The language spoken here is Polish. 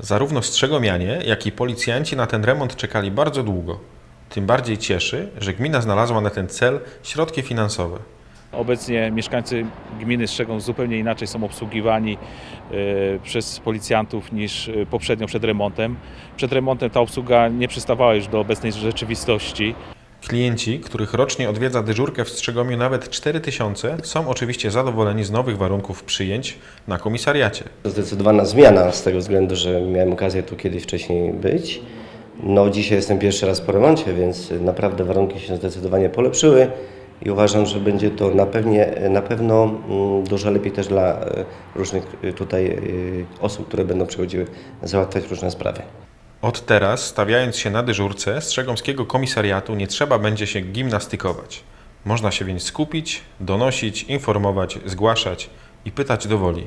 Zarówno Strzegomianie, jak i policjanci na ten remont czekali bardzo długo. Tym bardziej cieszy, że gmina znalazła na ten cel środki finansowe. Obecnie mieszkańcy gminy Strzegą zupełnie inaczej są obsługiwani e, przez policjantów niż e, poprzednio przed remontem. Przed remontem ta obsługa nie przystawała już do obecnej rzeczywistości. Klienci, których rocznie odwiedza dyżurkę w Strzegomiu nawet 4000, są oczywiście zadowoleni z nowych warunków przyjęć na komisariacie. To zdecydowana zmiana z tego względu, że miałem okazję tu kiedyś wcześniej być. No dzisiaj jestem pierwszy raz po remoncie, więc naprawdę warunki się zdecydowanie polepszyły i uważam, że będzie to na, pewnie, na pewno mm, dużo lepiej też dla e, różnych e, tutaj e, osób, które będą przychodziły załatwiać różne sprawy. Od teraz, stawiając się na dyżurce Strzegomskiego Komisariatu, nie trzeba będzie się gimnastykować. Można się więc skupić, donosić, informować, zgłaszać i pytać do woli.